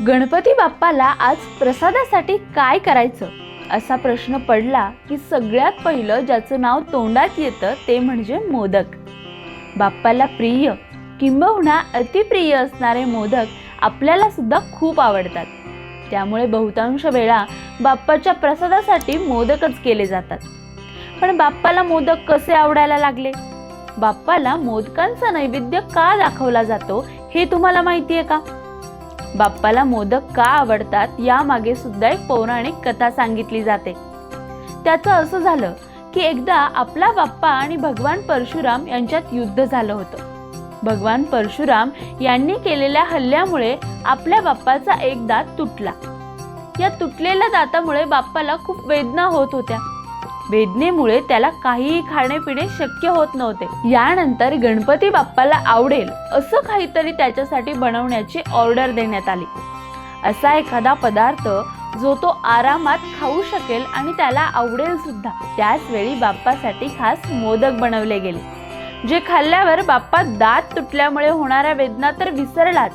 गणपती बाप्पाला आज प्रसादासाठी काय करायचं? असा प्रश्न पडला की सगळ्यात पहिलं ज्याचं नाव तोंडात येतं ते म्हणजे मोदक. बाप्पाला प्रिय किंबहुना अतिप्रिय असणारे मोदक आपल्याला सुद्धा खूप आवडतात. त्यामुळे बहुतांश वेळा बाप्पाच्या प्रसादासाठी मोदकच केले जातात. पण बाप्पाला मोदक कसे आवडायला लागले? बाप्पाला मोदकांचा नैवेद्य का दाखवला जातो हे तुम्हाला माहिती आहे का? बाप्पाला मोदक का आवडतात यामागे सुद्धा एक पौराणिक कथा सांगितली जाते. त्याचं असं झालं की एकदा आपला बाप्पा आणि भगवान परशुराम यांच्यात युद्ध झालं होतं. भगवान परशुराम यांनी केलेल्या हल्ल्यामुळे आपल्या बाप्पाचा एक दात तुटला. या तुटलेल्या दातामुळे बाप्पाला खूप वेदना होत होत्या. वेदनेमुळे त्याला काहीही खाणे पिणे शक्य होत नव्हते. यानंतर गणपती बाप्पाला आवडेल असं काहीतरी त्याच्यासाठी बनवण्याची ऑर्डर देण्यात आली. असा एखादा पदार्थ जो तो आरामात खाऊ शकेल आणि त्याला आवडेल सुद्धा त्याच वेळी बाप्पासाठी खास मोदक बनवले गेले. जे खाल्ल्यावर बाप्पा दात तुटल्यामुळे होणाऱ्या वेदना तर विसरलाच.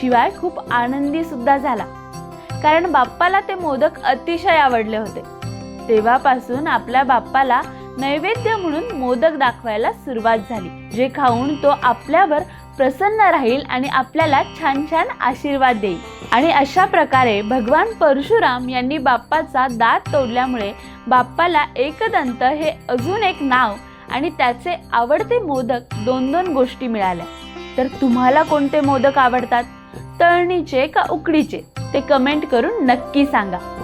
शिवाय खूप आनंदी सुद्धा झाला. कारण बाप्पाला ते मोदक अतिशय आवडले होते. तेव्हापासून आपल्या बाप्पाला नैवेद्य म्हणून मोदक दाखवायला सुरुवात झाली. जे खाऊन तो आपल्यावर प्रसन्न राहील आणि आपल्याला छान छान आशीर्वाद देईल. आणि अशा प्रकारे भगवान परशुराम यांनी बाप्पाचा दात तोडल्यामुळे बाप्पाला एकदंत हे अजून एक नाव आणि त्याचे आवडते मोदक दोन दोन गोष्टी मिळाल्या. तर तुम्हाला कोणते मोदक आवडतात? तळणीचे का उकडीचे? ते कमेंट करून नक्की सांगा.